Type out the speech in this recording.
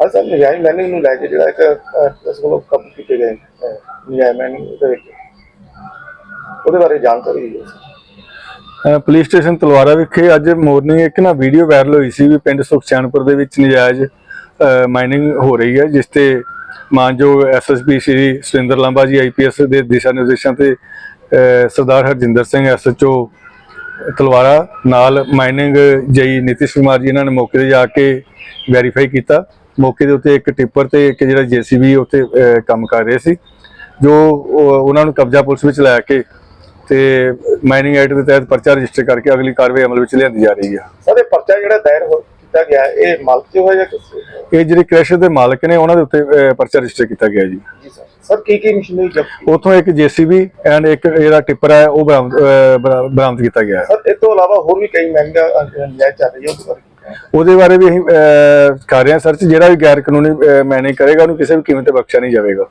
ਹਾਂ ਸਰ ਨਜਾਇਜ਼ ਮੈਨਿੰਗ ਨੂੰ ਲੈ ਕੇ ਜਿਹੜਾ ਇੱਕ ਇਸ ਕੋਲੋਂ ਕਾਬੂ ਕੀਤੇ ਗਏ ਨਜਾਇਜ਼ ਮੈਨਿੰਗ ਦੇ ਵਿੱਚ। ਉਹਦੇ ਬਾਰੇ ਜਾਣਕਾਰੀ ਦਿਓ। ਪੁਲਿਸ ਸਟੇਸ਼ਨ ਤਲਵਾਰਾ ਵਿਖੇ ਅੱਜ ਮਾਰਨਿੰਗ ਇੱਕ ਨਾ ਵੀਡੀਓ ਵਾਇਰਲ ਹੋਈ ਸੀ ਵੀ ਪਿੰਡ ਸੁਖਚੈਨਪੁਰ ਦੇ ਵਿੱਚ ਨਜਾਇਜ਼ ਮਾਈਨਿੰਗ ਹੋ ਰਹੀ ਹੈ, ਜਿਸ ਤੇ ਮਾਨਯੋਗ ਐਸਐਸਪੀ ਸ਼੍ਰੀ ਸੁਰਿੰਦਰ ਲਾਂਬਾ ਜੀ ਆਈਪੀਐਸ ਦੇ ਦਿਸ਼ਾ ਨਿਰਦੇਸ਼ਾਂ ਤੇ ਸਰਦਾਰ ਹਰਜਿੰਦਰ ਸਿੰਘ ਐਸਐਚਓ ਤਲਵਾਰਾ ਨਾਲ ਮਾਈਨਿੰਗ ਜਈ ਨਿਤਿਸ਼ ਕੁਮਾਰ ਜੀ ਇਹਨਾਂ ਨੇ ਮੌਕੇ ਤੇ ਜਾ ਕੇ ਵੈਰੀਫਾਈ ਕੀਤਾ। ਮੌਕੇ ਦੇ ਉੱਤੇ ਇੱਕ ਟਿੱਪਰ ਤੇ ਇੱਕ ਜਿਹੜਾ ਜੀਸੀਬੀ ਉੱਤੇ ਕੰਮ ਕਰ ਰਹੇ ਸੀ ਜੋ ਉਹ- ਉਹਨਾਂ ਨੂੰ ਕਬਜ਼ਾ ਪੁਲਿਸ ਵਿੱਚ ਲੈ ਕੇ ਤੇ ਮਾਈਨਿੰਗ ਐਕਟ ਦੇ ਤਹਿਤ ਪਰਚਾ ਰਜਿਸਟਰ ਕਰਕੇ ਅਗਲੀ ਕਾਰਵਾਈ ਅਮਲ ਵਿੱਚ ਲਿਆਂਦੀ ਜਾ ਰਹੀ ਹੈ ਸਰ ਇਹ ਪਰਚਾ ਜਿਹੜਾ ਦਾਇਰ ਹੋ ਕੀਤਾ ਗਿਆ ਇਹ ਮਾਲਕ ਤੇ ਹੋਇਆ ਜਾਂ ਕਿਸ ਇਹ ਜਿਹੜੇ ਕ੍ਰੈਸ਼ਰ ਦੇ ਮਾਲਕ ਨੇ ਉਹਨਾਂ ਦੇ ਉੱਤੇ ਪਰਚਾ ਰਜਿਸਟਰ ਕੀਤਾ ਗਿਆ ਜੀ। ਜੀ ਸਰ। ਸਰ ਕੀ ਕੀ ਮਸ਼ੀਨਰੀ ਜ਼ਬਤ ਉਥੋਂ ਇੱਕ ਜੀਸੀਬੀ ਐਂਡ ਇੱਕ ਜਿਹੜਾ ਟਿੱਪਰ ਹੈ ਉਹ ਬਰਾਮਦ ਬਰਾਮਦ ਕੀਤਾ ਗਿਆ ਹੈ। ਸਰ ਇਸ ਤੋਂ ਇਲਾਵਾ ਹੋਰ ਵੀ ਕਈ ਮਹਿੰਗਾ ਨਜਾਇਜ਼ ਚੱਲ ਰਹੀ ਹੈ ਉਹਦੇ ਬਾਰੇ ਵੀ ਅਸੀਂ ਅਹ, ਕਰ ਰਹੇ ਹਾਂ ਸਰਚ ਜਿਹੜਾ ਵੀ ਗੈਰ ਕਾਨੂੰਨੀ ਅਹ ਮਾਈਨਿੰਗ ਕਰੇਗਾ ਉਹਨੂੰ ਕਿਸੇ ਵੀ ਕੀਮਤ ਤੇ ਬਖਸ਼ਿਆ ਨਹੀਂ ਜਾਵੇਗਾ।